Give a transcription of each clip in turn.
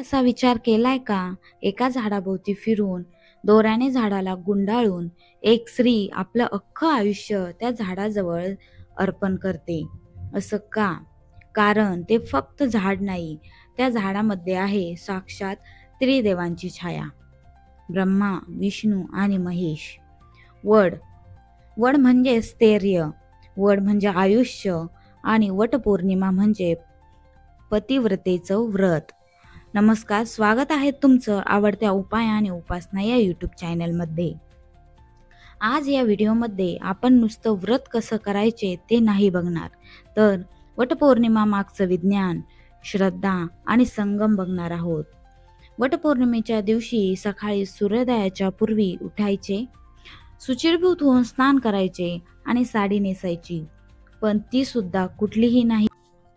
असा विचार केलाय का? एका झाडाभोवती फिरून दोऱ्याने झाडाला गुंडाळून एक स्त्री आपलं अख्खं आयुष्य त्या झाडाजवळ अर्पण करते. असं का? कारण ते फक्त झाड नाही त्या झाडामध्ये आहे साक्षात त्रिदेवांची छाया. ब्रह्मा विष्णू आणि महेश. वड. वड म्हणजे स्थैर्य वड म्हणजे आयुष्य आणि वटपौर्णिमा म्हणजे पतिव्रतेचं व्रत. नमस्कार स्वागत आहे तुमचं आवडत्या उपाय आणि उपासना या यूट्यूब चॅनलमध्ये आज या व्हिडिओमध्ये आपण नुसतं व्रत कसं करायचे ते नाही बघणार तर वटपौर्णिमा मागचं विज्ञान श्रद्धा आणि संगम बघणार आहोत. वटपौर्णिमेच्या दिवशी सकाळी सूर्योदयाच्या पूर्वी उठायचे सुचिरभूत होऊन स्नान करायचे आणि साडी नेसायची. पण ती सुद्धा कुठलीही नाही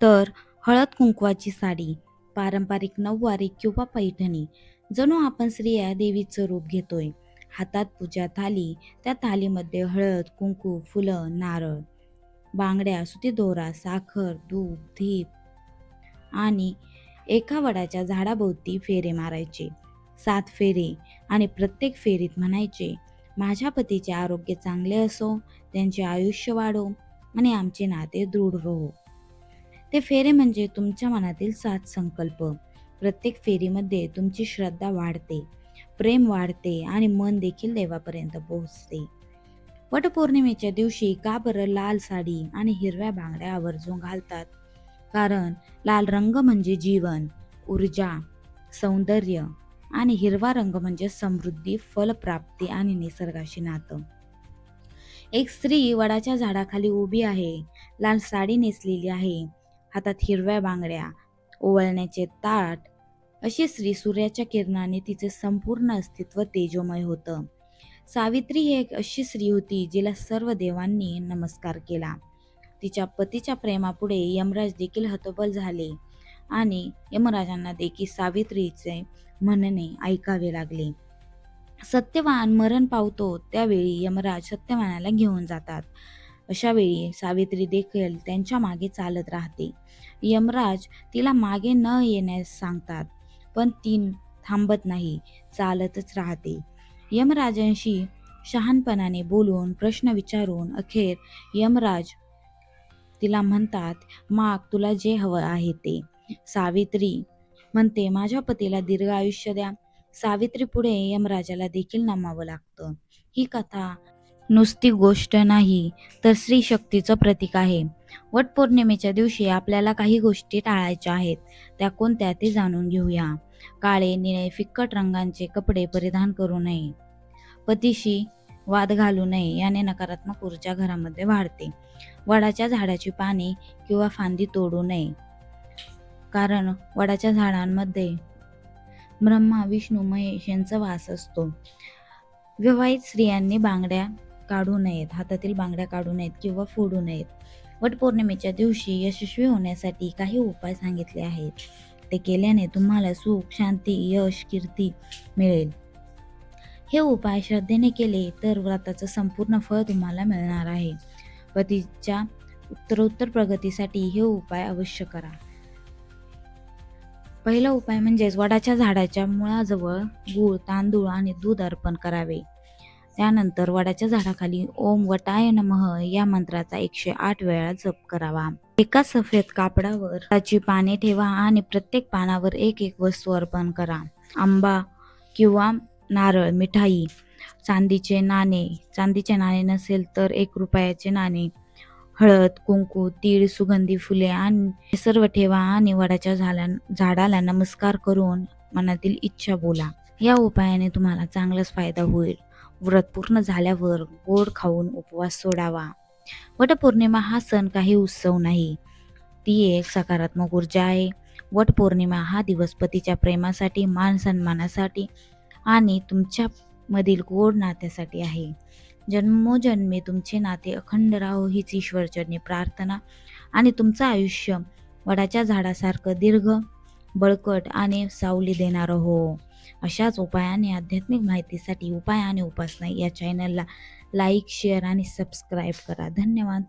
तर हळद कुंकवाची साडी पारंपरिक नऊवारी किंवा पैठणी जणू आपण स्त्रिया देवीचं रूप घेतोय. हातात पूजा थाली त्या थालीमध्ये हळद कुंकू फुलं नारळ बांगड्या सुती दोरा साखर दूध धीप आणि एका वडाच्या झाडाभोवती फेरे मारायचे. सात फेरे आणि प्रत्येक फेरीत म्हणायचे माझ्या पतीचे आरोग्य चांगले असो त्यांचे आयुष्य वाढो आणि आमचे नाते दृढ राहो. ते फेरे म्हणजे तुमच्या मनातील सात संकल्प. प्रत्येक फेरीमध्ये तुमची श्रद्धा वाढते. प्रेम वाढते आणि मन देखील देवापर्यंत पोहोचते. वटपौर्णिमेच्या दिवशी का बरं लाल साडी आणि हिरव्या बांगड्या आवर्जून घालतात? कारण लाल रंग म्हणजे जीवन ऊर्जा सौंदर्य आणि हिरवा रंग म्हणजे समृद्धी फलप्राप्ती आणि निसर्गाशी नातं. एक स्त्री वडाच्या झाडाखाली उभी आहे. लाल साडी नेसलेली आहे. हातात हिरव्या बांगड्या ओवळण्याचे ताट अशी स्त्री सूर्याच्या किरणाने तिचे संपूर्ण अस्तित्व तेजोमय होतं. सावित्री ही एक अशी स्त्री होती जिला सर्व देवांनी नमस्कार केला. तिच्या पतीच्या प्रेमापुढे यमराज देखील हतबल झाले आणि यमराजांना देखील सावित्रीचे म्हणणे ऐकावे लागले. सत्यवान मरण पावतो त्यावेळी यमराज सत्यवानाला घेऊन जातात. अशावेळी सावित्री देखील त्यांच्या मागे चालत राहते. यमराज तिला मागे न येण्यास सांगतात पण ती थांबत नाही चालतच राहते. यमराजांशी शहाणपणाने बोलून प्रश्न विचारून अखेर यमराज तिला म्हणतात माग तुला जे हवं आहे ते. सावित्री म्हणते माझ्या पतीला दीर्घ आयुष्य द्या. सावित्री पुढे यमराजाला देखील नमावं लागतं. ही कथा नुसती गोष्ट नाही तर स्त्री शक्तीचं प्रतीक आहे. वटपौर्णिमेच्या दिवशी आपल्याला काही गोष्टी टाळायच्या आहेत त्या कोणत्या ते जाणून घेऊया. काळे निळे फिक्कट रंगांचे कपडे परिधान करू नये. पतीशी वाद घालू नये याने नकारात्मक ऊर्जा घरामध्ये वाढते. वडाच्या झाडाची पाने किंवा फांदी तोडू नये. कारण वडाच्या झाडांमध्ये ब्रह्मा विष्णू महेश यांचा वास असतो. विवाहित स्त्रियांनी बांगड्या काढू नयेत हातातील बांगड्या काढू नयेत किंवा फोडू नयेत. वटपौर्णिमेच्या दिवशी यशस्वी होण्यासाठी काही उपाय सांगितले आहेत. ते केल्याने तुम्हाला सुख शांती यश कीर्ती मिळेल. हे उपाय श्रद्धेने केले तर व्रताचं संपूर्ण फळ तुम्हाला मिळणार आहे. पतीच्या उत्तरोत्तर प्रगतीसाठी हे उपाय अवश्य करा. पहिला उपाय म्हणजेच वडाच्या झाडाच्या मुळाजवळ गूळ तांदूळ आणि दूध अर्पण करावे. त्यानंतर वडाच्या झाडाखाली ओम वटाय नमः या मंत्राचा एकशे आठ वेळा जप करावा. एका सफेद कापडावर त्याची पाने ठेवा आणि प्रत्येक पानावर एक एक वस्तू अर्पण करा. आंबा किंवा नारळ मिठाई चांदीचे नाणे. चांदीचे नाणे नसेल तर एक रुपयाचे नाणे. हळद कुंकू तीळ सुगंधी फुले आणि सर्व ठेवा आणि वडाच्या झाला झाडाला नमस्कार करून मनातील इच्छा बोला. या उपायाने तुम्हाला चांगलाच फायदा होईल. व्रत पूर्ण झाल्यावर गोड खाऊन उपवास सोडावा. वटपौर्णिमा हा सण काही उत्सव नाही. ती एक सकारात्मक ऊर्जा आहे. वटपौर्णिमा हा दिवस पतीच्या प्रेमासाठी मान सन्मानासाठी आणि तुमच्यामधील गोड नात्यासाठी आहे. जन्मोजन्मे तुमचे नाते अखंड राहो हीच ईश्वरचरणी प्रार्थना आणि तुमचं आयुष्य वडाच्या झाडासारखं दीर्घ बळकट आणि सावली देणारं हो अशाच उपायाने आध्यात्मिक माहितीसाठी उपाय आणि उपासना या चॅनलला लाईक शेअर आणि सबस्क्राईब करा. धन्यवाद.